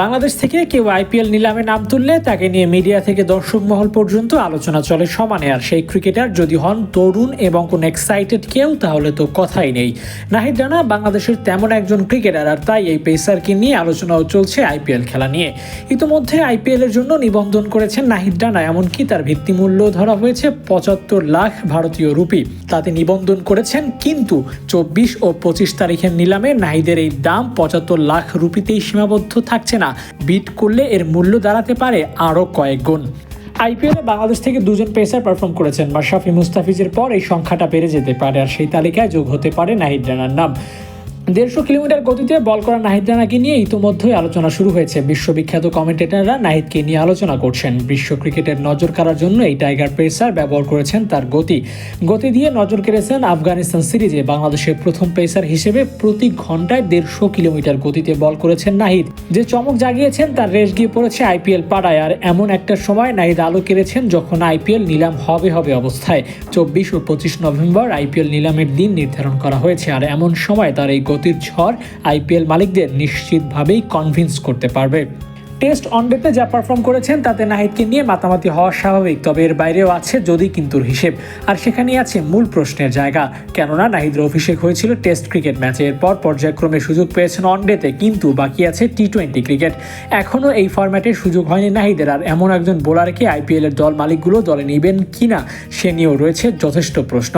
বাংলাদেশ থেকে কেউ আইপিএল নিলামে নাম তুললে তাকে নিয়ে মিডিয়া থেকে দর্শক মহল পর্যন্ত আলোচনা চলে সমানে। আর সেই ক্রিকেটার যদি হন তরুণ এবং কোন এক্সাইটেড কেউ, তাহলে তো কথাই নেই। নাহিদ রানা বাংলাদেশের তেমন একজন ক্রিকেটার, আর তাই এই পেসারকে নিয়ে আলোচনাও চলছে আইপিএল খেলা নিয়ে। ইতোমধ্যে আইপিএল এর জন্য নিবন্ধন করেছেন নাহিদ রানা, এমনকি তার ভিত্তিমূল্য ধরা হয়েছে পঁচাত্তর লাখ ভারতীয় রুপি। তাতে নিবন্ধন করেছেন কিন্তু চব্বিশ ও পঁচিশ তারিখের নিলামে নাহিদের এই দাম পঁচাত্তর লাখ রুপিতেই সীমাবদ্ধ থাকছে না। বিট করলে এর মূল্য দাঁড়াতে পারে আরও কয়েক গুণ। আইপিএলে বাংলাদেশ থেকে দুজন পেসার পারফর্ম করেছেন। মাশরাফি মুস্তাফিজের পর এই সংখ্যাটা বেড়ে যেতে পারে আর সেই তালিকায় যোগ হতে পারে নাহিদ রানার নাম। দেড়শো কিলোমিটার গতিতে বল করা নাহিদ রানাকে নিয়ে ইতোমধ্যেই আলোচনা শুরু হয়েছে। বিশ্ববিখ্যাত কমেন্টেটররা নাহিদকে নিয়ে আলোচনা করছেন। বিশ্ব ক্রিকেটের নজর কাড়ার জন্য এই টাইগার পেসার ব্যবহার করেছেন তার গতি। গতি দিয়ে নজর কেড়েছেন আফগানিস্তান সিরিজে। বাংলাদেশের প্রথম পেসার হিসেবে প্রতি ঘন্টায় দেড়শো কিলোমিটার গতিতে বল করেছেন নাহিদ। যে চমক জাগিয়েছেন তার রেশ গিয়ে পড়েছে আইপিএল পাড়ায়। আর এমন একটা সময় নাহিদ আলো কেড়েছেন যখন আইপিএল নিলাম হবে হবে অবস্থায়। চব্বিশ ও পঁচিশ নভেম্বর আইপিএল নিলামের দিন নির্ধারণ করা হয়েছে। আর এমন সময় তার এই গতির ঝড় আইপিএল মালিকদের নিশ্চিতভাবেই কনভিন্স করতে পারবে। টেস্ট অনডেতে যা পারফর্ম করেছেন, তাতে নাহিদকে নিয়ে মাতামাতি হওয়া স্বাভাবিক। তবে এর বাইরেও আছে যদি কিন্তুর হিসেব। আর সেখানেই আছে মূল প্রশ্নের জায়গা। কেননা নাহিদের অভিষেক হয়েছিল টেস্ট ক্রিকেট ম্যাচে। এরপর পর্যায়ক্রমে সুযোগ পেয়েছেন ওয়ানডেতে কিন্তু বাকি আছে টি টোয়েন্টি ক্রিকেট। এখনও এই ফরম্যাটে সুযোগ হয়নি নাহিদের। আর এমন একজন বোলারকে আইপিএল এর দল মালিকগুলো দলে নেবেন কিনা, সে নিয়েও রয়েছে যথেষ্ট প্রশ্ন।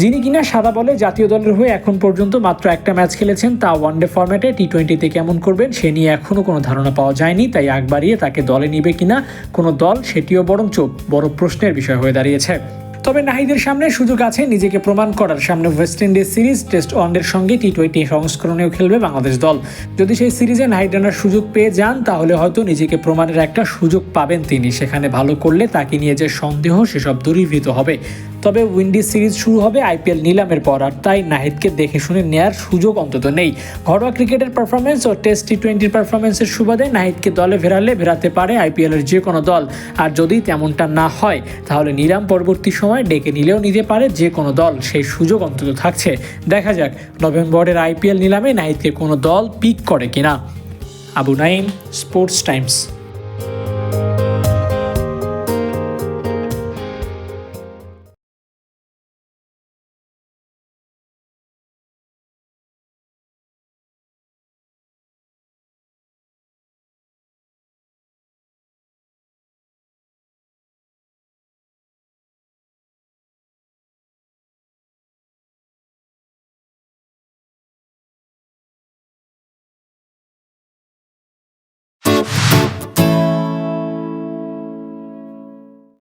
যিনি কিনা সাদা বলে জাতীয় দলের হয়ে এখন পর্যন্ত মাত্র একটা ম্যাচ খেলেছেন, তা ওয়ানডে ফরম্যাটে টি টোয়েন্টিতে কেমন করবেন, সে নিয়ে এখনও কোনো ধারণা পাওয়া যায়নি, তাই আগ বাড়িয়ে তাকে দলে নিবে কিনা কোনো দল সেটিও বরঞ্চ বড় প্রশ্নের বিষয় হয়ে দাঁড়িয়েছে। তবে নাহিদের সামনে সুযোগ আছে, নিজেকে প্রমাণ করার। সামনে ওয়েস্ট ইন্ডিজ সিরিজ টেস্ট ওয়ানডের সঙ্গে টি টোয়েন্টি সংস্করণেও খেলবে বাংলাদেশ দল। যদি সেই সিরিজে নাহিদ রানার সুযোগ পেয়ে যান, তাহলে হয়তো নিজেকে প্রমাণের একটা সুযোগ পাবেন তিনি। সেখানে ভালো করলে তাকে নিয়ে যে সন্দেহ, সেসব দূরীভূত হবে। তবে উইন্ডিজ সিরিজ শুরু হবে আইপিএল নিলামের পর, আর তাই নাহিদকে দেখে শুনে নেয়ার সুযোগ অন্তত নেই। ঘরোয়া ক্রিকেটের পারফরমেন্স ও টেস্ট টি টোয়েন্টির পারফরমেন্সের সুবাদে নাহিদকে দলে ফেরালে ফেরাতে পারে আইপিএলের যে কোনো দল। আর যদি তেমনটা না হয়, তাহলে নিলাম পরবর্তী সময় ডেকে নিলেও নিতে পারে যে কোনো দল। সেই সুযোগ অন্তত থাকছে। দেখা যাক, নভেম্বরের আইপিএল নিলামে নাহিদকে কোনো দল পিক করে কিনা। Abu Naim sports Times